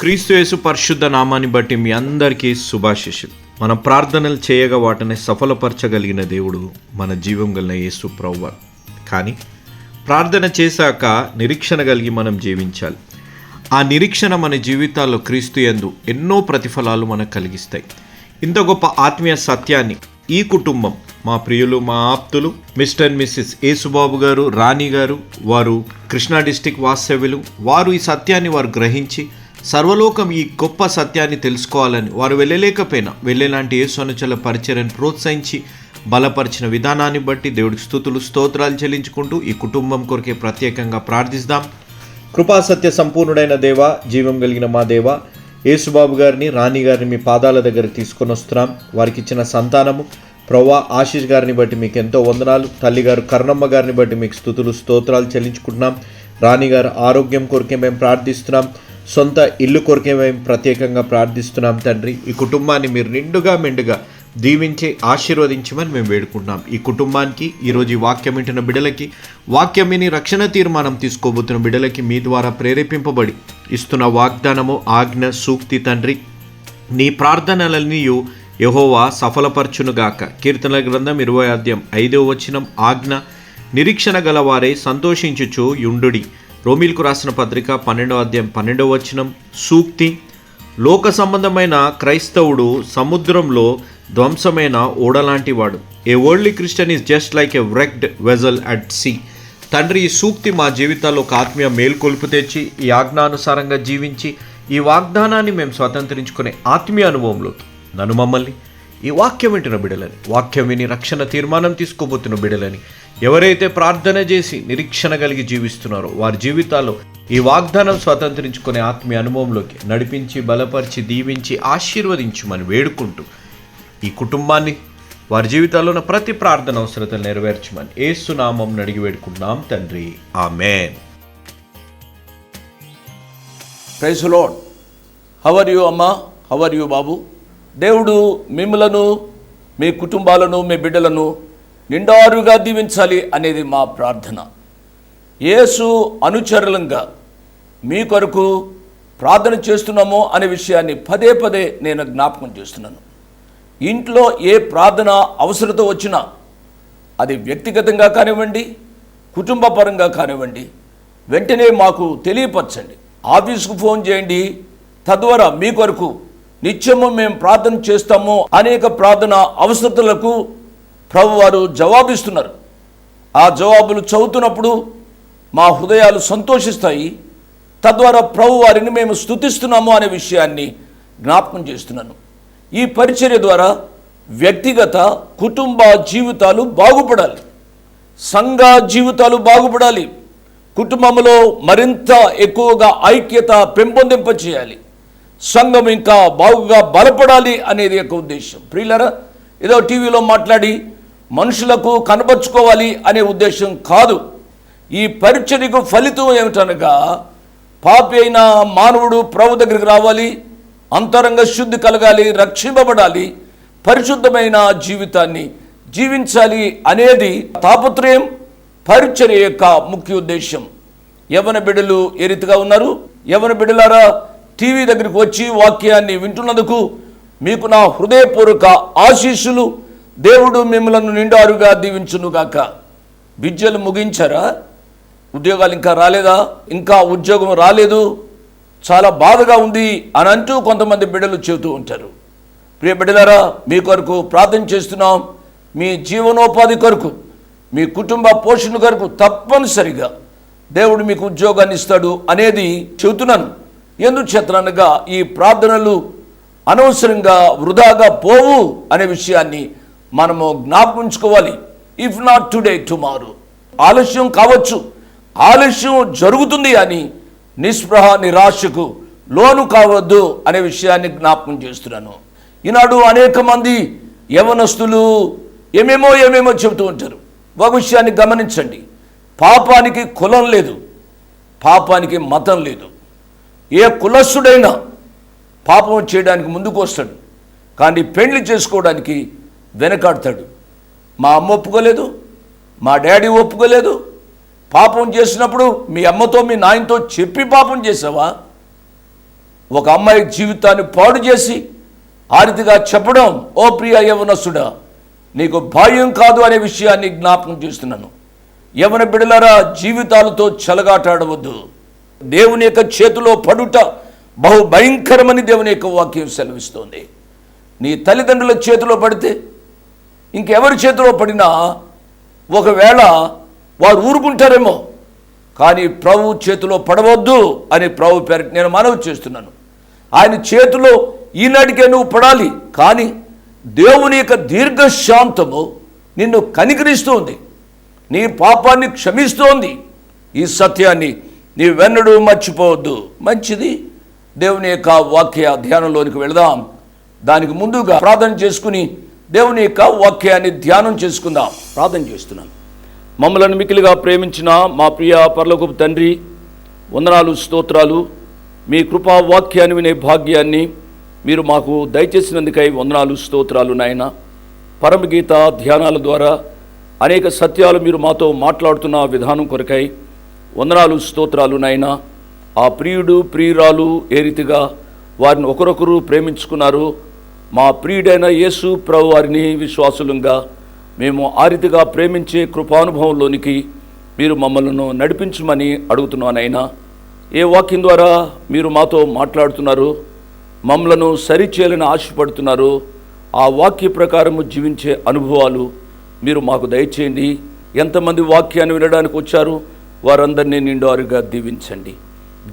క్రీస్తు యేసు పరిశుద్ధ నామాన్ని బట్టి మీ అందరికీ శుభాశిషులు మన ప్రార్థనలు చేయగా వాటిని సఫలపరచగలిగిన దేవుడు మన జీవం గల యేసు ప్రవ్వ కానీ ప్రార్థన చేశాక నిరీక్షణ కలిగి మనం జీవించాలి. ఆ నిరీక్షణ మన జీవితాల్లో క్రీస్తు యందు ఎన్నో ప్రతిఫలాలు మనకు కలిగిస్తాయి. ఇంత గొప్ప ఆత్మీయ సత్యాన్ని ఈ కుటుంబం మా ప్రియులు మా ఆప్తులు మిస్టర్ అండ్ మిస్సెస్ యేసుబాబు గారు రాణి గారు వారు కృష్ణా డిస్టిక్ వాస్తవ్యులు వారు ఈ సత్యాన్ని వారు గ్రహించి సర్వలోకం ఈ గొప్ప సత్యాన్ని తెలుసుకోవాలని వారు వెళ్ళలేకపోయినా వెళ్ళేలాంటి యేసు అనుచల పరిచర్యను ప్రోత్సహించి బలపరిచిన విధానాన్ని బట్టి దేవుడికి స్థుతులు స్తోత్రాలు చెల్లించుకుంటూ ఈ కుటుంబం కొరకే ప్రత్యేకంగా ప్రార్థిస్తాం. కృపాసత్య సంపూర్ణుడైన దేవ జీవం కలిగిన మా దేవ యేసుబాబు గారిని రాణి గారిని మీ పాదాల దగ్గర తీసుకొని వస్తున్నాం. వారికి ఇచ్చిన సంతానము ప్రవ్వా ఆశీష్ గారిని బట్టి మీకు ఎంతో వందనాలు తల్లిగారు కర్ణమ్మ గారిని బట్టి మీకు స్థుతులు స్తోత్రాలు చెల్లించుకుంటున్నాం. రాణి గారు ఆరోగ్యం కొరకే మేము ప్రార్థిస్తున్నాం. సొంత ఇల్లు కొరికే మేము ప్రత్యేకంగా ప్రార్థిస్తున్నాం తండ్రి. ఈ కుటుంబాన్ని మీరు నిండుగా మెండుగా దీవించి ఆశీర్వదించమని మేము వేడుకుంటున్నాం. ఈ కుటుంబానికి ఈరోజు ఈ వాక్యం వింటున్న బిడ్డలకి వాక్యం విని రక్షణ తీర్మానం తీసుకోబోతున్న బిడ్డలకి మీ ద్వారా ప్రేరేపింపబడి ఇస్తున్న వాగ్దానము ఆజ్ఞ సూక్తి తండ్రి. నీ ప్రార్థనలన్నీ యహోవా సఫలపరచునుగాక. కీర్తనల గ్రంథం ఇరవై అధ్యాయం ఐదవ వచనం ఆజ్ఞ నిరీక్షణ గలవారే సంతోషించుచు యుండుడి రోమిల్కు రాసిన పత్రిక పన్నెండవ అధ్యాయం పన్నెండవ వచనం సూక్తి. లోక సంబంధమైన క్రైస్తవుడు సముద్రంలో ధ్వంసమైన ఓడలాంటి వాడు a worldly Christian is just like a wrecked vessel at sea తండ్రి ఈ సూక్తి మా జీవితాల్లో ఒక ఆత్మీయ మేల్కొల్పు తెచ్చి ఈ ఆజ్ఞానుసారంగా జీవించి ఈ వాగ్దానాన్ని మేము స్వతంత్రించుకునే ఆత్మీయ అనుభవంలోకి. నన్ను మమ్మల్ని ఈ వాక్యం వింటున్న బిడలని వాక్యం విని రక్షణ తీర్మానం తీసుకోబోతున్న బిడలని ఎవరైతే ప్రార్థన చేసి నిరీక్షణ కలిగి జీవిస్తున్నారో వారి జీవితాల్లో ఈ వాగ్దానం స్వతంత్రించుకునే ఆత్మీయ అనుభవంలోకి నడిపించి బలపరిచి దీవించి ఆశీర్వదించమని వేడుకుంటూ ఈ కుటుంబాన్ని వారి జీవితాల్లో ఉన్న ప్రతి ప్రార్థన అవసరతలు నెరవేర్చమని ఏసునామం నడిగి వేడుకున్నాం తండ్రి. Amen. Praise lord how are you అమ్మా హవర్ యూ బాబు. దేవుడు మిమ్మలను మీ కుటుంబాలను మీ బిడ్డలను నిండారుగా దీవించాలి అనేది మా ప్రార్థన. యేసు అనుచరులంగా మీ కొరకు ప్రార్థన చేస్తున్నామో అనే విషయాన్ని పదే పదే నేను జ్ఞాపకం చేస్తున్నాను. ఇంట్లో ఏ ప్రార్థన అవసరత వచ్చినా అది వ్యక్తిగతంగా కానివ్వండి కుటుంబ పరంగా కానివ్వండి వెంటనే మాకు తెలియపరచండి. ఆఫీస్కు ఫోన్ చేయండి తద్వారా మీ కొరకు నిత్యము మేము ప్రార్థన చేస్తాము అనేక ప్రార్థన అవసరతలకు ప్రభువారు జవాబిస్తున్నారు. ఆ జవాబులు చదువుతున్నప్పుడు మా హృదయాలు సంతోషిస్తాయి. తద్వారా ప్రభు వారిని మేము స్తుతిస్తున్నాము అనే విషయాన్ని జ్ఞాపకం చేస్తున్నాను. ఈ పరిచర్య ద్వారా వ్యక్తిగత కుటుంబ జీవితాలు బాగుపడాలి. సంఘ జీవితాలు బాగుపడాలి. కుటుంబంలో మరింత ఎక్కువగా ఐక్యత పెంపొందింప చేయాలి సంఘం ఇంకా బాగుగా బలపడాలి అనేది ఒక ఉద్దేశం. ప్రియులరా ఏదో టీవీలో మాట్లాడి మనుషులకు కనపరుచుకోవాలి అనే ఉద్దేశం కాదు. ఈ పరిచర్యకు ఫలితం ఏమిటనగా పాపి అయిన మానవుడు ప్రభు దగ్గరికి రావాలి అంతరంగ శుద్ధి కలగాలి రక్షింపబడాలి పరిశుద్ధమైన జీవితాన్ని జీవించాలి అనేది తాపత్రయం పరిచర్య యొక్క ముఖ్య ఉద్దేశం. యవన బిడ్డలు ఏ రీతిగా ఉన్నారు? యవన బిడ్డలారా టీవీ దగ్గరికి వచ్చి వాక్యాన్ని వింటున్నందుకు మీకు నా హృదయపూర్వక ఆశీస్సులు. దేవుడు మిమ్మలను నిండారుగా దీవించునుగాక విద్యలు ముగించారా? ఉద్యోగాలు ఇంకా రాలేదా? ఇంకా ఉద్యోగం రాలేదు. చాలా బాధగా ఉంది అని అంటూ కొంతమంది బిడ్డలు చెబుతూ ఉంటారు. ప్రియ బిడ్డలారా మీ కొరకు ప్రార్థన చేస్తున్నాం. మీ జీవనోపాధి కొరకు మీ కుటుంబ పోషణ కొరకు తప్పనిసరిగా దేవుడు మీకు ఉద్యోగాన్ని ఇస్తాడు అనేది చెబుతున్నాను. ఎందుచేతనగా ఈ ప్రార్థనలు అనవసరంగా వృధాగా పోవు అనే విషయాన్ని మనము జ్ఞాపించుకోవాలి ఇఫ్ నాట్ టుడే టుమారో ఆలస్యం కావచ్చు. ఆలస్యం జరుగుతుంది అని నిస్పృహ నిరాశకు లోను కావద్దు అనే విషయాన్ని జ్ఞాపకం చేస్తున్నాను. ఈనాడు అనేక మంది యవనస్తులు ఏమేమో ఏమేమో చెబుతూ ఉంటారు. ఒక విషయాన్ని గమనించండి. పాపానికి కులం లేదు. పాపానికి మతం లేదు. ఏ కులస్తుడైనా పాపం చేయడానికి ముందుకు వస్తాడు. కానీ పెళ్ళి చేసుకోవడానికి వెనకాడతాడు. మా అమ్మ ఒప్పుకోలేదు మా డాడీ ఒప్పుకోలేదు. పాపం చేసినప్పుడు మీ అమ్మతో మీ నాయనతో చెప్పి పాపం చేసావా? ఒక అమ్మాయి జీవితాన్ని పాడు చేసి ఆరితిగా చెప్పడం ఓ ప్రియ యవనస్సుడా నీకు భాయం కాదు అనే విషయాన్ని జ్ఞాపకం చేస్తున్నాను. యవన బిడలరా జీవితాలతో చెలగాటాడవద్దు. దేవుని యొక్క చేతిలో పడుట బహు భయంకరమని దేవుని యొక్క వాక్యం సెలవిస్తోంది. నీ తల్లిదండ్రుల చేతిలో పడితే ఇంకెవరి చేతిలో పడినా ఒకవేళ వారు ఊరుకుంటారేమో కానీ ప్రభు చేతిలో పడవద్దు అని ప్రభు పేరు నేను మనవి చేస్తున్నాను. ఆయన చేతిలో ఈనాటికే నువ్వు పడాలి కానీ దేవుని యొక్క దీర్ఘశాంతము నిన్ను కనికరిస్తోంది. నీ పాపాన్ని క్షమిస్తోంది. ఈ సత్యాన్ని నీ వెన్నడు మర్చిపోవద్దు. మంచిది. దేవుని యొక్క వాక్య ధ్యానంలోనికి వెళదాం. దానికి ముందుగా ప్రార్థన చేసుకుని దేవుని యొక్క వాక్యాన్ని ధ్యానం చేసుకుందాం. ప్రార్థన చేస్తున్నాను. మమ్మలను మికిలిగా ప్రేమించిన మా ప్రియ పర్లోకపు తండ్రి వందనాలు స్తోత్రాలు. మీ కృపా వాక్యాన్ని వినే భాగ్యాన్ని మీరు మాకు దయచేసినందుకై వందనాలు స్తోత్రాలు నాయన. పరమగీత ధ్యానాల ద్వారా అనేక సత్యాలు మీరు మాతో మాట్లాడుతున్న విధానం కొరకై వందనాలు స్తోత్రాలు నాయన. ఆ ప్రియుడు ప్రియురాలు ఏ రీతిగా వారిని ఒకరొకరు ప్రేమించుకున్నారు మా ప్రియుడైన యేసు ప్రభు వారిని విశ్వాసులంగా మేము ఆ రీతిగా ప్రేమించే కృపానుభవంలోనికి మీరు మమ్మల్ని నడిపించమని అడుగుతున్నానైనా ఏ వాక్యం ద్వారా మీరు మాతో మాట్లాడుతున్నారు మమ్మలను సరిచేయాలని ఆశపడుతున్నారు ఆ వాక్య ప్రకారము జీవించే అనుభవాలు మీరు మాకు దయచేయండి. ఎంతమంది వాక్యాన్ని వినడానికి వచ్చారు వారందరినీ నిండారుగా దీవించండి.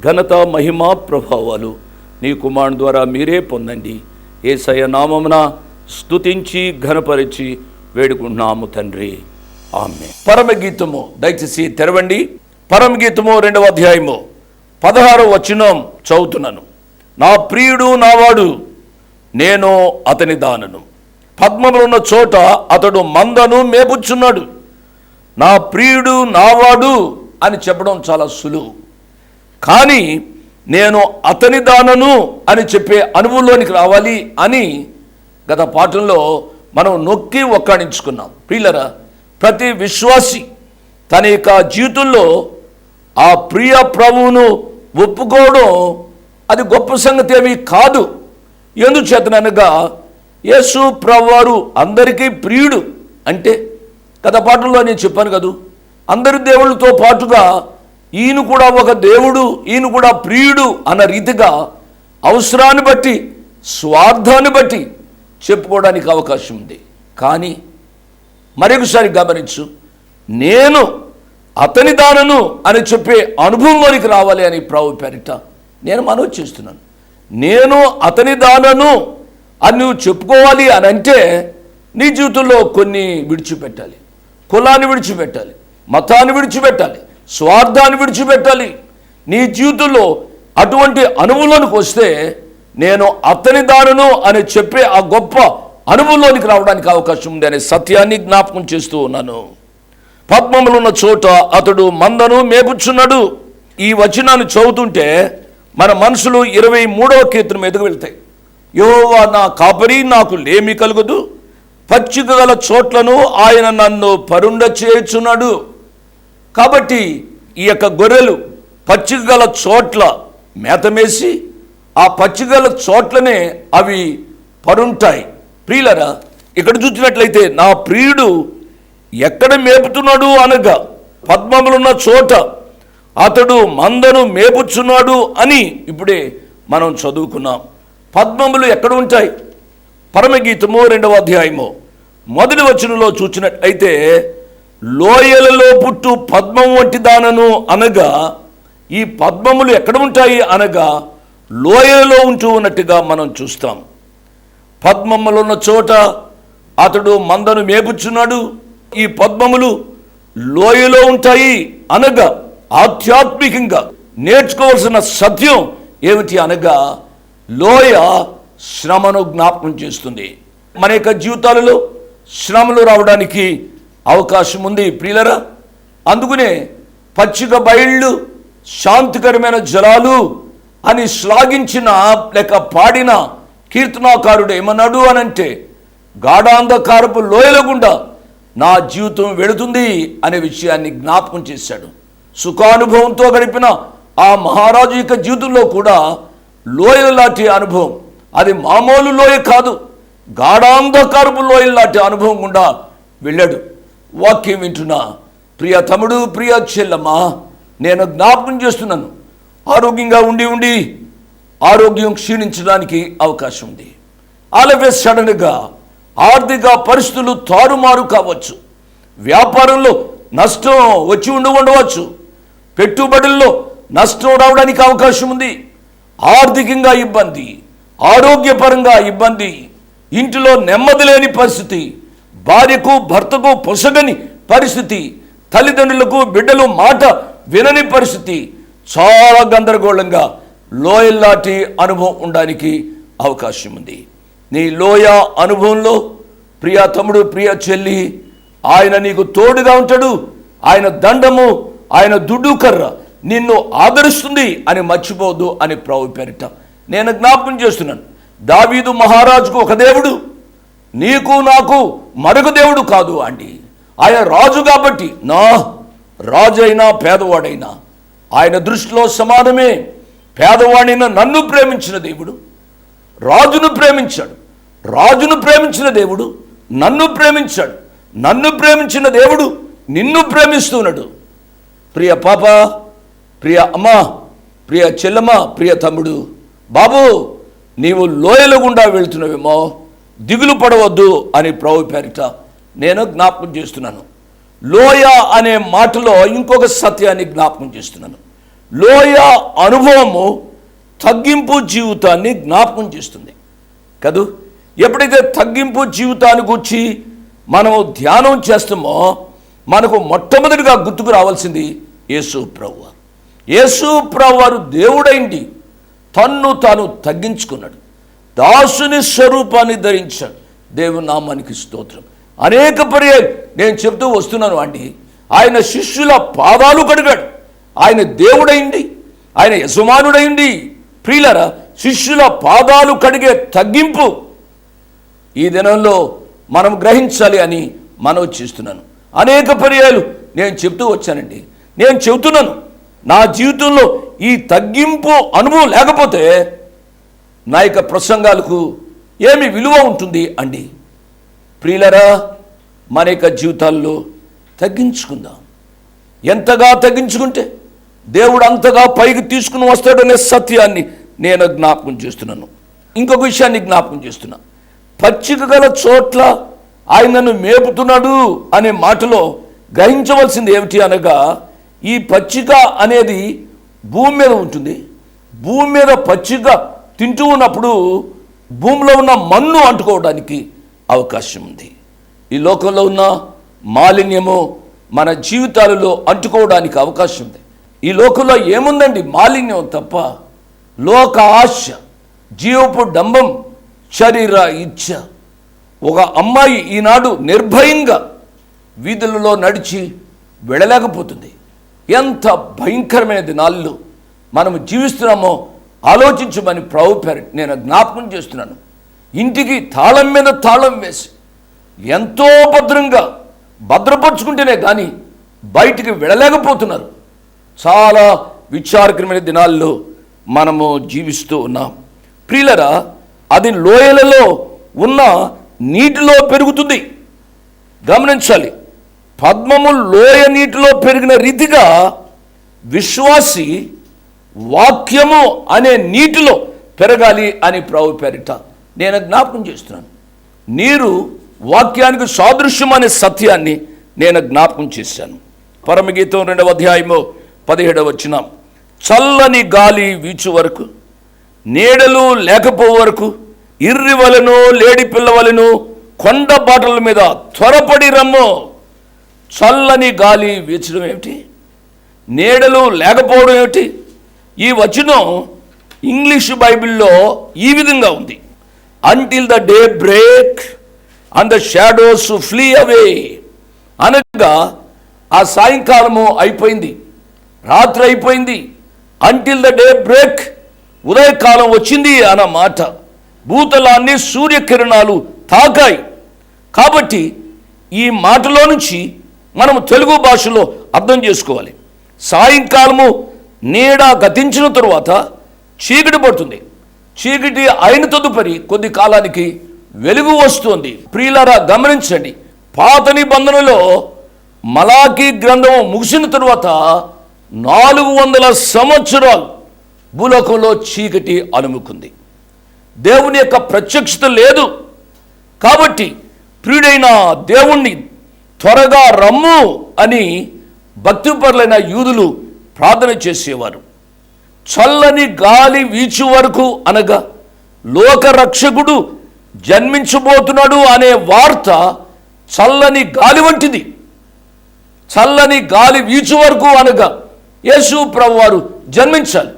ఘనత మహిమా ప్రభావాలు నీ కుమారుని ద్వారా మీరే పొందండి. ఏసయ నామమున స్తుతించి ఘనపరిచి వేడుకుంటున్నాము తండ్రి. ఆమె పరమగీతము దయచేసి తెరవండి. పరమగీతము రెండవ అధ్యాయము పదహారు వచనం చదువుతున్నాను. నా ప్రియుడు నావాడు నేను అతని దానను. పద్మములున్న చోట అతడు మందను మేపుచ్చున్నాడు నా ప్రియుడు నావాడు అని చెప్పడం చాలా సులువు. కానీ నేను అతని దానను అని చెప్పే అనుభవంలోనికి రావాలి అని గత పాఠంలో మనం నొక్కి ఒక్కాడించుకున్నాం ప్రియులరా ప్రతి విశ్వాసి తన యొక్క జీవితంలో ఆ ప్రియ ప్రభువును ఒప్పుకోవడం అది గొప్ప సంగతి ఏమీ కాదు. ఎందుచేతనగా యేసు ప్రభువారు అందరికీ ప్రియుడు అంటే గత పాఠంలో నేను చెప్పాను కదూ అందరి దేవుళ్ళతో పాటుగా ఈయన కూడా ఒక దేవుడు ఈయన కూడా ప్రియుడు అన్న రీతిగా అవసరాన్ని బట్టి స్వార్థాన్ని బట్టి చెప్పుకోవడానికి అవకాశం ఉంది. కానీ మరొకసారి గమనించు నేను అతని దానను అని చెప్పే అనుభవంలోనికి రావాలి అని ప్రావు పేరిట నేను మనవి చేస్తున్నాను. నేను అతని దానను అని నువ్వు చెప్పుకోవాలి అని అంటే నీ జీవితంలో కొన్ని విడిచిపెట్టాలి. కులాన్ని విడిచిపెట్టాలి. మతాన్ని విడిచిపెట్టాలి స్వార్థాన్ని విడిచిపెట్టాలి. నీ జీవితంలో అటువంటి అనుభవంలోనికి వస్తే నేను అతని దారును అని చెప్పే ఆ గొప్ప అనుభవంలోనికి రావడానికి అవకాశం ఉంది అనే సత్యాన్ని జ్ఞాపకం చేస్తూ ఉన్నాను. పద్మములున్న చోట అతడు మందను మేపుచున్నాడు. ఈ వచనాన్ని చదువుతుంటే మన మనసులు ఇరవై మూడవ కీర్తన మీదకు వెళ్తాయి. యోవా నా కాపరి నాకు లేమి కలుగదు. పచ్చిక గల చోట్లను ఆయన నన్ను పరుండ చేయుచున్నాడు కాబట్టి ఈ యొక్క గొర్రెలు పచ్చిగల చోట్ల మేతమేసి ఆ పచ్చిగల చోట్లనే అవి పరుంటాయి ప్రియులరా ఇక్కడ చూసినట్లయితే నా ప్రియుడు ఎక్కడ మేపుతున్నాడు అనగా పద్మములున్న చోట అతడు మందను మేపుచున్నాడు అని ఇప్పుడే మనం చదువుకున్నాం. పద్మములు ఎక్కడ ఉంటాయి? పరమగీతము రెండవ అధ్యాయము. మొదటి వచనంలో చూసినట్లయితే లోయలలో పుట్టు పద్మం వంటి దానను అనగా ఈ పద్మములు ఎక్కడ ఉంటాయి అనగా లోయలలో ఉంటూ ఉన్నట్టుగా మనం చూస్తాం. పద్మములు ఉన్న చోట అతడు మందను మేపుచున్నాడు. ఈ పద్మములు లోయలో ఉంటాయి అనగా ఆధ్యాత్మికంగా నేర్చుకోవాల్సిన సత్యం ఏమిటి అనగా లోయ శ్రమను జ్ఞాపకం చేస్తుంది. మన యొక్క జీవితాలలో శ్రమలు రావడానికి అవకాశం ఉంది ప్రియులరా. అందుకునే పచ్చిక బయళ్ళు శాంతికరమైన జలాలు అని శ్లాఘించిన లేక పాడిన కీర్తనాకారుడు ఏమన్నాడు అనంటే గాఢాంధకారపు లోయల గుండా నా జీవితం వెళుతుంది అనే విషయాన్ని జ్ఞాపకం చేశాడు. సుఖానుభవంతో గడిపిన ఆ మహారాజు యొక్క జీవితంలో కూడా లోయల లాంటి అనుభవం అది మామూలు లోయ కాదు గాఢాంధకారపు లోయల లాంటి అనుభవం గుండా వెళ్ళాడు. వాక్యం వింటున్నా. ప్రియ తమ్ముడు ప్రియ చెల్లమ్మ నేను జ్ఞాపకం చేస్తున్నాను. ఆరోగ్యంగా ఉండి ఉండి ఆరోగ్యం క్షీణించడానికి అవకాశం ఉంది. అలాగే సడన్గా ఆర్థిక పరిస్థితులు తారుమారు కావచ్చు. వ్యాపారంలో నష్టం వచ్చి ఉండి ఉండవచ్చు. పెట్టుబడుల్లో నష్టం రావడానికి అవకాశం ఉంది. ఆర్థికంగా ఇబ్బంది ఆరోగ్యపరంగా ఇబ్బంది ఇంటిలో నెమ్మది లేని పరిస్థితి భార్యకు భర్తకు పొసగని పరిస్థితి తల్లిదండ్రులకు బిడ్డలు మాట వినని పరిస్థితి చాలా గందరగోళంగా లోయల్లాంటి అనుభవం ఉండడానికి అవకాశం ఉంది నీ లోయ అనుభవంలో ప్రియ తమ్ముడు ప్రియ చెల్లి ఆయన నీకు తోడుగా ఉంటాడు ఆయన దండము ఆయన దుడ్డు కర్ర నిన్ను ఆదరిస్తుంది అని మర్చిపోదు అని ప్రభు పేరిట నేను జ్ఞాపకం చేస్తున్నాను. దావీదు మహారాజుకు ఒక దేవుడు నీకు నాకు మరొక దేవుడు కాదు అండి. ఆయన రాజు కాబట్టి నా రాజు అయినా పేదవాడైనా ఆయన దృష్టిలో సమానమే. పేదవాడైన నన్ను ప్రేమించిన దేవుడు రాజును ప్రేమించాడు. రాజును ప్రేమించిన దేవుడు నన్ను ప్రేమించాడు. నన్ను ప్రేమించిన దేవుడు నిన్ను ప్రేమిస్తున్నాడు. ప్రియ పాప ప్రియ అమ్మ ప్రియ చెల్లమ్మ ప్రియ తమ్ముడు బాబు నీవు లోయల గుండా వెళ్తున్నావేమో. దిగులు పడవద్దు అని ప్రభు పేరిట నేను జ్ఞాపకం చేస్తున్నాను. లోయ అనే మాటలో ఇంకొక సత్యాన్ని జ్ఞాపకం చేస్తున్నాను. లోయ అనుభవము తగ్గింపు జీవితాన్ని జ్ఞాపకం చేస్తుంది. కదూ? ఎప్పుడైతే తగ్గింపు జీవితాన్ని గురించి మనము ధ్యానం చేస్తామో మనకు మొట్టమొదటిగా గుర్తుకు రావాల్సింది యేసు ప్రభు యేసు ప్రభు వారు దేవుడైంది. తన్ను తాను తగ్గించుకున్నాడు. దాసుని స్వరూపాన్ని ధరించాడు. దేవుని నామానికి స్తోత్రం. అనేక పర్యాలు నేను చెప్తూ వస్తున్నాను అండి. ఆయన శిష్యుల పాదాలు కడిగాడు. ఆయన దేవుడైంది. ఆయన యజమానుడైంది. ప్రియులరా శిష్యుల పాదాలు కడిగే తగ్గింపు ఈ దినంలో మనం గ్రహించాలి అని మనవి చేస్తున్నాను. అనేక పర్యాలు నేను చెప్తూ వచ్చానండి. నేను చెబుతున్నాను నా జీవితంలో ఈ తగ్గింపు అనుభవం లేకపోతే నా యొక్క ప్రసంగాలకు ఏమి విలువ ఉంటుంది అండి? ప్రియులరా మన యొక్క జీవితాల్లో తగ్గించుకుందాం. ఎంతగా తగ్గించుకుంటే దేవుడు అంతగా పైకి తీసుకుని వస్తాడనే సత్యాన్ని నేను జ్ఞాపకం చేస్తున్నాను. ఇంకొక విషయాన్ని జ్ఞాపకం చేస్తున్నా. పచ్చిక గల చోట్ల ఆయనను మేపుతున్నాడు అనే మాటలో గ్రహించవలసింది ఏమిటి అనగా ఈ పచ్చిక అనేది భూమి మీద ఉంటుంది. భూమి మీద పచ్చిక తింటూ ఉన్నప్పుడు భూమిలో ఉన్న మన్ను అంటుకోవడానికి అవకాశం ఉంది. ఈ లోకంలో ఉన్న మాలిన్యము మన జీవితాలలో అంటుకోవడానికి అవకాశం ఉంది. ఈ లోకంలో ఏముందండి మాలిన్యం తప్ప? లోక ఆశ జీవపు డంబం శరీర ఇచ్చ. ఒక అమ్మాయి ఈనాడు నిర్భయంగా వీధులలో నడిచి వెళ్ళలేకపోతుంది. ఎంత భయంకరమైన దినాల్లో మనం జీవిస్తున్నామో ఆలోచించమని ప్రభు పేరు నేను జ్ఞాపకం చేస్తున్నాను. ఇంటికి తాళం మీద తాళం వేసి ఎంతో భద్రంగా భద్రపరుచుకుంటేనే కానీ బయటికి వెళ్ళలేకపోతున్నారు. చాలా విచారకరమైన దినాల్లో మనము జీవిస్తూ ఉన్నాం. ప్రియులరా అది లోయలలో ఉన్న నీటిలో పెరుగుతుంది. గమనించాలి పద్మము లోయ నీటిలో పెరిగిన రీతిగా విశ్వాసి వాక్యము అనే నీటిలో పెరగాలి అని ప్రభు పేరిట నేను జ్ఞాపకం చేస్తున్నాను. నీరు వాక్యానికి సాదృశ్యం అనే సత్యాన్ని నేను జ్ఞాపకం చేశాను. పరమగీతం రెండవ అధ్యాయము పదిహేడవ వచ్చిన చల్లని గాలి వీచు వరకు నీడలు లేకపో వరకు ఇర్రి వలను లేడి పిల్లవలను కొండ బాటల మీద త్వరపడి రమ్ము. చల్లని గాలి వీచడం ఏమిటి? నీడలు లేకపోవడం ఏమిటి? ఈ వచనం ఇంగ్లీష్ బైబిల్లో ఈ విధంగా ఉంది. Until the day break and the shadows flee away అనగా ఆ సాయంకాలము అయిపోయింది రాత్రి అయిపోయింది. అంటిల్ ద డే బ్రేక్ ఉదయకాలం వచ్చింది అన్న మాట. భూతలాన్ని సూర్యకిరణాలు తాకాయి. కాబట్టి ఈ మాటలో నుంచి మనం తెలుగు భాషలో అర్థం చేసుకోవాలి. సాయంకాలము నీడ గతించిన తరువాత చీకటి పడుతుంది. చీకటి అయిన తదుపరి కొద్ది కాలానికి వెలుగు వస్తుంది. ప్రియులరా గమనించండి. పాత నిబంధనలో మలాకి గ్రంథం ముగిసిన తరువాత నాలుగు వందల సంవత్సరాలు భూలోకంలో చీకటి అలుముకుంది. దేవుని యొక్క ప్రత్యక్షత లేదు. కాబట్టి ప్రియుడైన దేవుణ్ణి త్వరగా రమ్ము అని భక్తిపరులైన యూదులు ప్రార్థన చేసేవారు. చల్లని గాలి వీచు వరకు అనగా లోకరక్షకుడు జన్మించబోతున్నాడు అనే వార్త చల్లని గాలి వంటిది. చల్లని గాలి వీచు వరకు అనగా యేసు ప్రభు వారు జన్మించాలి.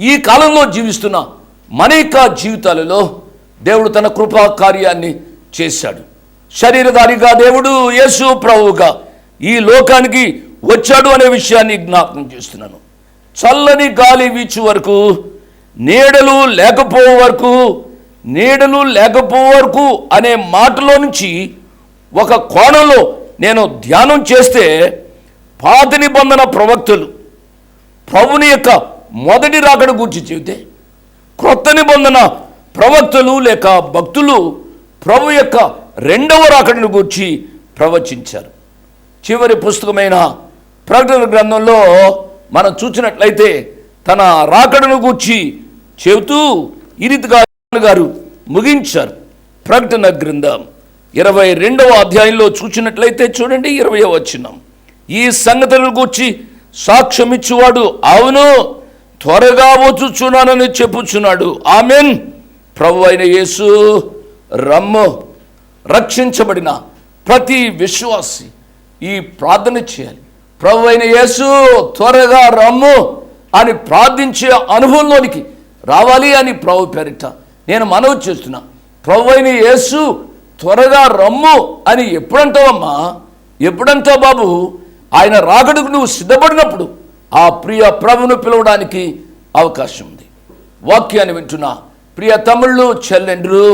ఈ కాలంలో జీవిస్తున్న మనేక జీవితాలలో దేవుడు తన కృపా కార్యాన్ని చేశాడు. శరీరధారిగా దేవుడు యేసు ప్రభువుగా ఈ లోకానికి వచ్చాడు అనే విషయాన్ని జ్ఞాపకం చేస్తున్నాను. చల్లని గాలి వీచు వరకు నీడలు లేకపో వరకు నీడలు లేకపో వరకు అనే మాటలో నుంచి ఒక కోణంలో నేను ధ్యానం చేస్తే పాత నిబంధన ప్రవక్తలు ప్రభుని యొక్క మొదటి రాకడ గురించి చెబితే క్రొత్త నిబంధన ప్రవక్తలు లేక భక్తులు ప్రభు యొక్క రెండవ రాకడను గురించి ప్రవచించారు. చివరి పుస్తకమైన ప్రకటన గ్రంథంలో మనం చూసినట్లయితే తన రాకడను గూర్చి చెబుతూ ఈ రీతిగా గారు ముగించారు. ప్రకటన గ్రంథం ఇరవై రెండవ అధ్యాయంలో చూసినట్లయితే చూడండి ఇరవై వచ్చినాం ఈ సంగతులను గూర్చి సాక్ష్యమిచ్చువాడు అవును త్వరగా వచ్చుచున్నానని చెప్పుచున్నాడు. ఆమెన్. ప్రభు అయిన యేసు రమ్ము రక్షించబడిన ప్రతి విశ్వాసి ఈ ప్రార్థన చేయాలి. ప్రభు అయిన యేసు త్వరగా రమ్ము అని ప్రార్థించే అనుభవంలోనికి రావాలి అని ప్రభు పేరిట నేను మనవి చేస్తున్నా. ప్రభు అయిన యేసు త్వరగా రమ్ము అని ఎప్పుడంటావమ్మా? ఎప్పుడంటావు బాబు? ఆయన రాకడుకు నువ్వు సిద్ధపడినప్పుడు ఆ ప్రియ ప్రభును పిలవడానికి అవకాశం ఉంది. వాక్యాన్ని వింటున్నా. ప్రియ తమ్ముళ్ళు చెల్లెండ్రు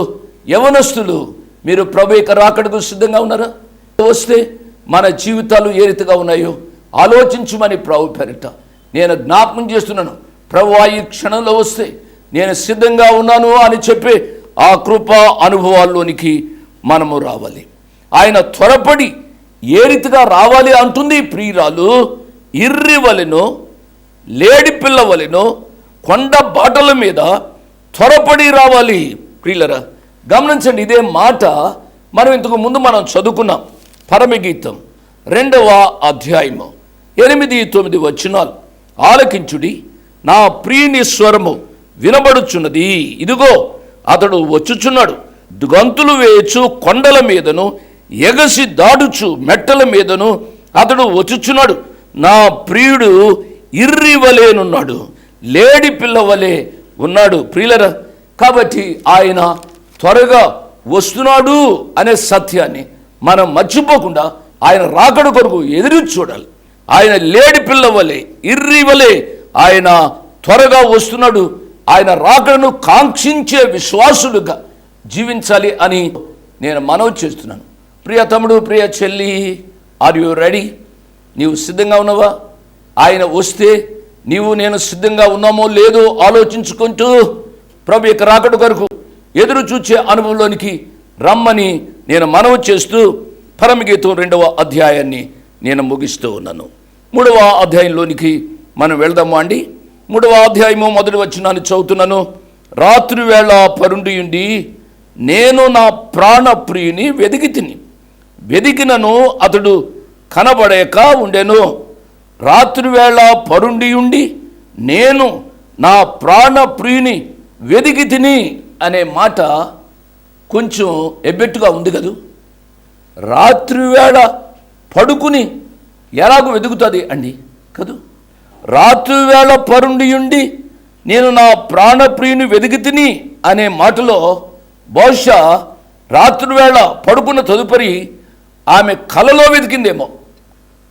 యవనస్తులు మీరు ప్రభు యొక్క రాకడకు సిద్ధంగా ఉన్నారా? వస్తే మన జీవితాలు ఏ రీతిగా ఉన్నాయో ఆలోచించమని ప్రభు పెరట నేను జ్ఞాపకం చేస్తున్నాను ప్రభు ఈ క్షణంలో వస్తే నేను సిద్ధంగా ఉన్నాను అని చెప్పి ఆ కృప అనుభవాల్లోనికి మనము రావాలి. ఆయన త్వరపడి ఏ రీతిగా రావాలి అంటుంది ప్రియురాలు ఇర్రి వలెను లేడి పిల్ల వలెను కొండ బాటల మీద త్వరపడి రావాలి. ప్రియులరా గమనించండి ఇదే మాట మనం ఇంతకు ముందు మనం చదువుకున్నాం పరమగీతం రెండవ అధ్యాయము. ఎనిమిది తొమ్మిది వచనాలు. ఆలకించుడి నా ప్రియుని స్వరము వినబడుచున్నది. ఇదిగో అతడు వచ్చుచున్నాడు. గంతులు వేయచ్చు కొండల మీదను ఎగసి దాడుచు మెట్టల మీదను అతడు వచ్చుచున్నాడు. నా ప్రియుడు ఇర్రివలేనున్నాడు లేడి పిల్లవలే ఉన్నాడు. ప్రియులరా కాబట్టి ఆయన త్వరగా వస్తున్నాడు అనే సత్యాన్ని మనం మర్చిపోకుండా ఆయన రాకడ కొరకు ఎదురు చూడాలి. ఆయన లేడి పిల్ల ఇర్రివలే ఇర్రి ఆయన త్వరగా వస్తున్నాడు. ఆయన రాకడను కాంక్షించే విశ్వాసులుగా జీవించాలి అని నేను మనవి చేస్తున్నాను. ప్రియ తమ్ముడు ప్రియ చెల్లి ఆర్ యు రెడీ నీవు సిద్ధంగా ఉన్నావా? ఆయన వస్తే నీవు నేను సిద్ధంగా ఉన్నామో లేదో ఆలోచించుకుంటూ ప్రభు యొక్క రాకడ కొరకు ఎదురు చూచే అనుభవంలోనికి రమ్మని నేను మనవి చేస్తూ పరమగీతం రెండవ అధ్యాయాన్ని నేను ముగిస్తూ ఉన్నాను. మూడవ అధ్యాయంలోనికి మనం వెళ్దాము అండి. మూడవ అధ్యాయము మొదటి వచ్చినాన్ని చదువుతున్నాను. రాత్రి వేళ పరుండియుండి నేను నా ప్రాణ ప్రియుని వెదికి తిని వెదికినను అతడు కనబడేక ఉండెను. రాత్రివేళ పరుండి ఉండి నేను నా ప్రాణప్రియుని వెదికి తిని అనే మాట కొంచెం ఎబ్బెట్టుగా ఉంది కదూ? రాత్రివేళ పడుకుని ఎలాగో వెతుకుతుంది? అండి. కదూ. రాత్రి వేళ పరుండియుండి నేను నా ప్రాణప్రియుని వెతికి తిని అనే మాటలో బహుశా రాత్రి వేళ పడుకున్న తదుపరి ఆమె కలలో వెతికిందేమో.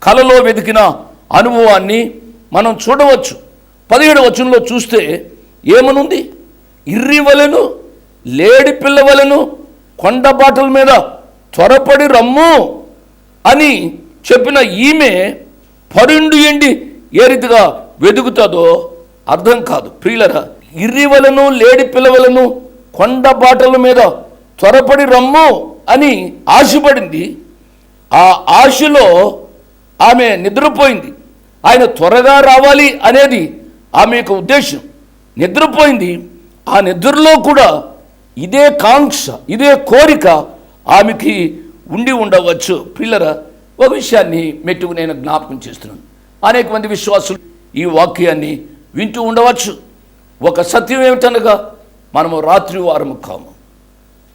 కలలో వెతికిన అనుభవాన్ని మనం చూడవచ్చు. పదిహేడు వచనంలో చూస్తే ఏమనుంది? ఇర్రి వలెను లేడి పిల్ల వలెను కొండబాటల మీద త్వరపడి రమ్ము. అని చెప్పిన ఈమె పరుండు ఎండి ఏ రీతిగా వెతుకుతుందో అర్థం కాదు. ప్రియులరా ఇర్రివలను లేడి పిల్లవలను కొండ బాటల మీద త్వరపడి రమ్ము అని ఆశపడింది. ఆ ఆశలో ఆమె నిద్రపోయింది. ఆయన త్వరగా రావాలి అనేది ఆమె యొక్క ఉద్దేశం. నిద్రపోయింది. ఆ నిద్రలో కూడా ఇదే కాంక్ష ఇదే కోరిక ఆమెకి ఉండి ఉండవచ్చు. పిల్లర ఒక విషయాన్ని మెట్టుకు నేను జ్ఞాపకం చేస్తున్నాను. అనేక మంది విశ్వాసులు ఈ వాక్యాన్ని వింటూ ఉండవచ్చు. ఒక సత్యం ఏమిటనగా మనము రాత్రి వారము కాము.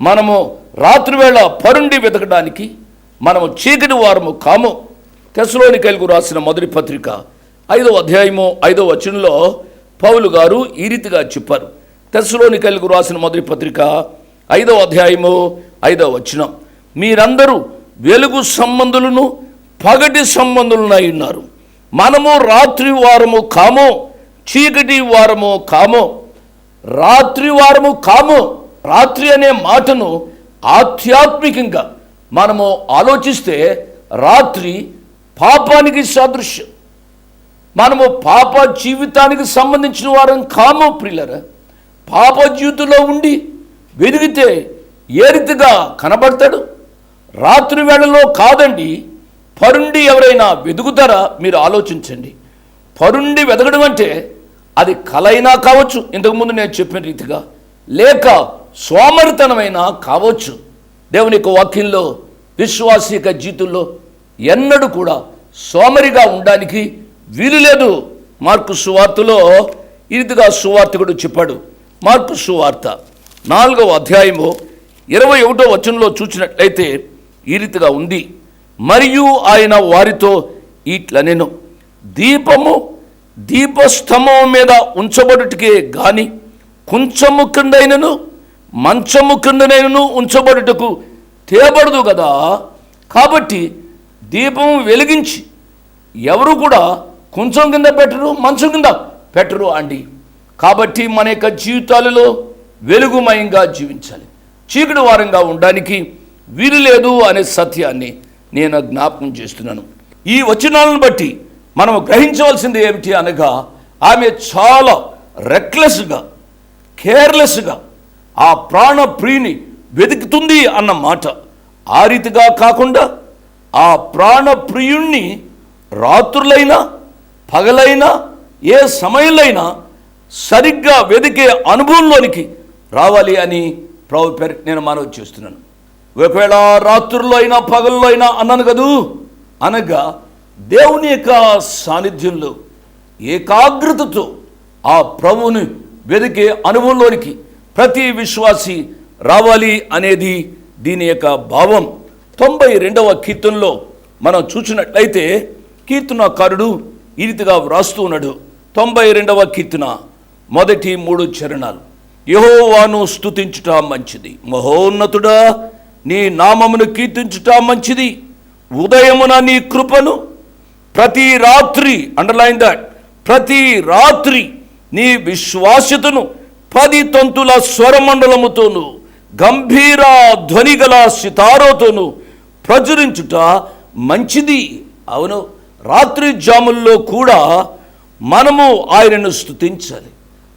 మనము రాత్రివేళ పరుండి వెతకడానికి మనము చీకటి వారము కాము. తెసలోని కలుగు రాసిన మొదటి పత్రిక ఐదవ అధ్యాయము ఐదవ వచనంలో పౌలు గారు ఈ రీతిగా చెప్పారు. తెసలోని కలుగు రాసిన మొదటి పత్రిక ఐదవ అధ్యాయము ఐదవ వచనం. మీరందరూ వెలుగు సంబంధులను పగటి సంబంధులనై ఉన్నారు. మనము రాత్రి వారము కాము చీకటి వారము కాము రాత్రి వారము కాము రాత్రి అనే మాటను ఆధ్యాత్మికంగా మనము ఆలోచిస్తే రాత్రి పాపానికి సాదృశ్యం. మనము పాప జీవితానికి సంబంధించిన వారం కాము ప్రియులరా. పాప జీవితంలో ఉండి వెలిగితే ఏ రీతిగా కనబడతాడు? రాత్రి వేళలో కాదండి పరుండి ఎవరైనా వెతుకుతారా మీరు ఆలోచించండి. పరుండి వెతకడం అంటే అది కలైనా కావచ్చు ఇంతకుముందు నేను చెప్పిన రీతిగా లేక సోమరితనమైనా కావచ్చు. దేవుని యొక్క వాక్యంలో విశ్వాసిక జీతుల్లో ఎన్నడూ కూడా సోమరిగా ఉండడానికి వీలు లేదు. మార్కు సువార్తలో ఇదిగా సువార్తకుడు చెప్పాడు. మార్కు సువార్త నాలుగవ అధ్యాయము ఇరవై ఒకటో వచనంలో చూసినట్లయితే ఈ రీతిగా ఉంది. మరియు ఆయన వారితో ఇట్లనెను దీపము దీపస్తంభం మీద ఉంచబడుటకే గాని కొంచెము కిందైనను మంచము కిందనైనను ఉంచబడుటకు తేబడదు కదా కాబట్టి దీపం వెలిగించి ఎవరు కూడా కొంచెం కింద పెట్టరు మంచం కింద పెట్టరు అండి. కాబట్టి మన యొక్క జీవితాలలో వెలుగుమయంగా జీవించాలి. చీకటి వారంగా ఉండడానికి వీలు లేదు అనే సత్యాన్ని నేను జ్ఞాపకం చేస్తున్నాను. ఈ వచనాలను బట్టి మనం గ్రహించవలసింది ఏమిటి అనగా ఆమె చాలా రెక్లెస్గా కేర్లెస్గా ఆ ప్రాణ ప్రియుని వెతుకుతుంది అన్న మాట. ఆ రీతిగా కాకుండా ఆ ప్రాణ ప్రియుణ్ణి రాత్రులైనా పగలైనా ఏ సమయంలోనైనా సరిగ్గా వెతికే అనుభవంలోనికి రావాలి అని ప్రభు పేరు నేను మనవి చేస్తున్నాను. ఒకవేళ రాత్రుల్లో అయినా పగల్లో అయినా అన్నాను కదూ? అనగా దేవుని యొక్క సాన్నిధ్యంలో ఏకాగ్రతతో ఆ ప్రభువుని వెతికే అనుభవంలోనికి ప్రతి విశ్వాసి రావాలి అనేది దీని యొక్క భావం. తొంభై రెండవ కీర్తనలో మనం చూసినట్లయితే కీర్తనకారుడు ఈ రీతిగా వ్రాస్తూ ఉన్నాడు. తొంభై రెండవ కీర్తన మొదటి మూడు చరణాలు. యహోవాను స్థుతించుట మంచిది. మహోన్నతుడా నీ నామమును కీర్తించుట మంచిది. ఉదయమున నీ కృపను ప్రతి రాత్రి అండర్లైన్ దట్ ప్రతి రాత్రి నీ విశ్వాస్యతను పది తంతుల స్వరమండలముతోను గంభీర ధ్వనిగల సితారోతోను ప్రచురించుట మంచిది. అవును రాత్రి జాముల్లో కూడా మనము ఆయనను స్తుతించాలి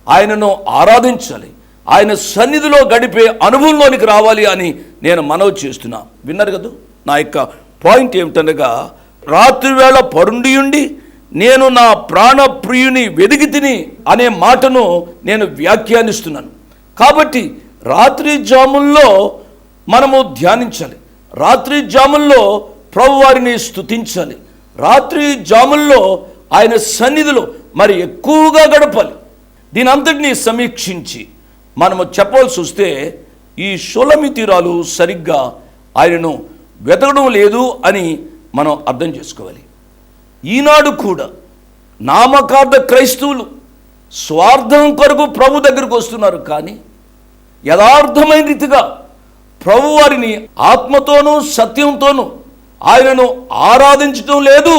ఆయనను ఆరాధించాలి ఆయన సన్నిధిలో గడిపే అనుభవంలోనికి రావాలి అని నేను మనవి చేస్తున్నా. విన్నారు కదా? నా యొక్క పాయింట్ ఏమిటనగా రాత్రివేళ పరుండి పరుండియుండి నేను నా ప్రాణప్రియుని వెదికి తిని అనే మాటను నేను వ్యాఖ్యానిస్తున్నాను. కాబట్టి రాత్రి జాముల్లో మనము ధ్యానించాలి. రాత్రి జాముల్లో ప్రభువారిని స్తుతించాలి. రాత్రి జాముల్లో ఆయన సన్నిధిలో మరి ఎక్కువగా గడపాలి. దీని అంతటినీ సమీక్షించి మనము చెప్పవలసి వస్తే ఈ షోలమితిరాలు సరిగ్గా ఆయనను వెతకడం లేదు అని మనం అర్థం చేసుకోవాలి. ఈనాడు కూడా నామకార్థ క్రైస్తవులు స్వార్థం కొరకు ప్రభు దగ్గరకు వస్తున్నారు కానీ యథార్థమైన రీతిగా ప్రభు వారిని ఆత్మతోనూ సత్యంతోనూ ఆయనను ఆరాధించటం లేదు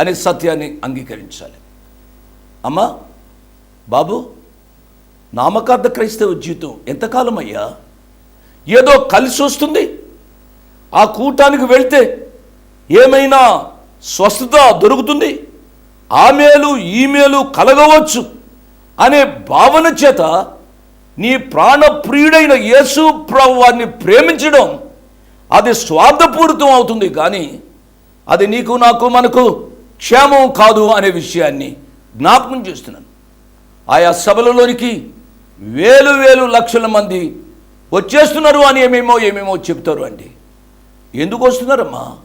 అనే సత్యాన్ని అంగీకరించాలి. అమ్మా బాబు నామకార్థ క్రైస్తవ జీవితం ఎంతకాలం అయ్యా ఏదో కలిసి వస్తుంది. ఆ కూటానికి వెళ్తే ఏమైనా స్వస్థత దొరుకుతుంది? ఆ మేలు ఈ మేలు కలగవచ్చు అనే భావన చేత నీ ప్రాణప్రియుడైన యేసు ప్రభు వారిని ప్రేమించడం అది స్వార్థపూరితం అవుతుంది కానీ అది నీకు నాకు మనకు క్షేమం కాదు అనే విషయాన్ని జ్ఞాపకం చేస్తున్నాను. ఆయా సభలలోనికి వేలు వేలు లక్షల మంది వచ్చేస్తున్నారు అని ఏమేమో ఏమేమో చెప్తారు అండి. ఎందుకు వస్తున్నారమ్మా?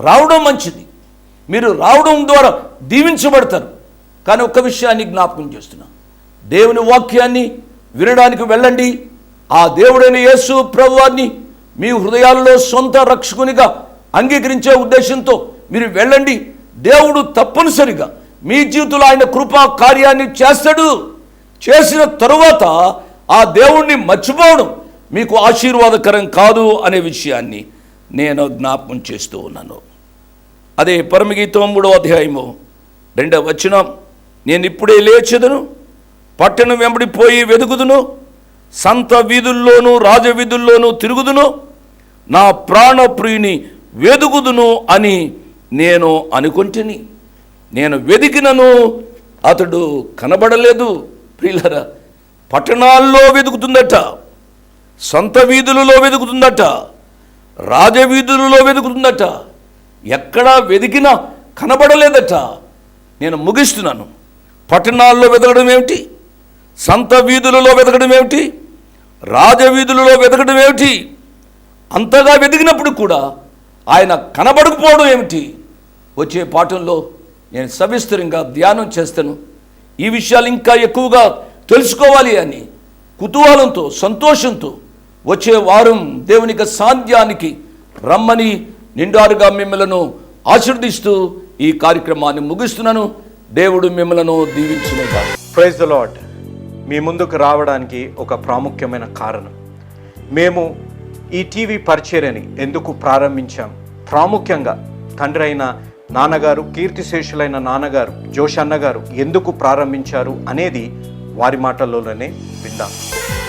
రావడం మంచిది. మీరు రావడం ద్వారా దీవించబడతారు. కానీ ఒక్క విషయాన్ని జ్ఞాపకం చేస్తున్నా. దేవుని వాక్యాన్ని వినడానికి వెళ్ళండి. ఆ దేవుడైన యేసు ప్రభువాన్ని మీ హృదయాల్లో సొంత రక్షకునిగా అంగీకరించే ఉద్దేశంతో మీరు వెళ్ళండి. దేవుడు తప్పనిసరిగా మీ జీవితంలో ఆయన కృపా కార్యాన్ని చేస్తాడు. చేసిన తరువాత ఆ దేవుణ్ణి మర్చిపోవడం మీకు ఆశీర్వాదకరం కాదు అనే విషయాన్ని నేను జ్ఞాపకం చేస్తూ ఉన్నాను. అదే పరమగీతం మూడో అధ్యాయము రెండవ వచనం. నేను ఇప్పుడే లేచెదను పట్టణం వెంబడిపోయి వెదుగుదును సంత వీధుల్లోనూ రాజవీధుల్లోనూ తిరుగుదును నా ప్రాణప్రియుని వెదుగుదును అని నేను అనుకుంటుని. నేను వెదికినను అతడు కనబడలేదు. ప్రియులరా పట్టణాల్లో వెతుకుతుందట సొంత వీధులలో వెతుకుతుందట రాజవీధులలో వెతుకుతుందట ఎక్కడా వెతికినా కనబడలేదట. నేను ముగిస్తున్నాను. పట్టణాల్లో వెతకడం ఏమిటి? సంత వీధులలో వెతకడం ఏమిటి? రాజవీధులలో వెతకడం ఏమిటి? అంతగా వెతికినప్పుడు కూడా ఆయన కనబడకపోవడం ఏమిటి? వచ్చే పాఠంలో నేను సవిస్తరంగా ధ్యానం చేస్తాను. ఈ విషయాలు ఇంకా ఎక్కువగా తెలుసుకోవాలి అని కుతూహలంతో సంతోషంతో వచ్చే వారం దేవునికి సాధ్యానికి రమ్మని నిండారుగా మిమ్మలను ఆశీర్దిస్తూ ఈ కార్యక్రమాన్ని ముగిస్తున్నాను. దేవుడు మిమ్మలను దీవించిన ప్రైజ్ ద లాడ్ మీ ముందుకు రావడానికి ఒక ప్రాముఖ్యమైన కారణం. మేము ఈ టీవీ పరిచర్యని ఎందుకు ప్రారంభించాం? ప్రాముఖ్యంగా తండ్రి అయిన నాన్నగారు కీర్తిశేషులైన నాన్నగారు జోష్ అన్నగారు ఎందుకు ప్రారంభించారు అనేది వారి మాటల్లోనే విందాం.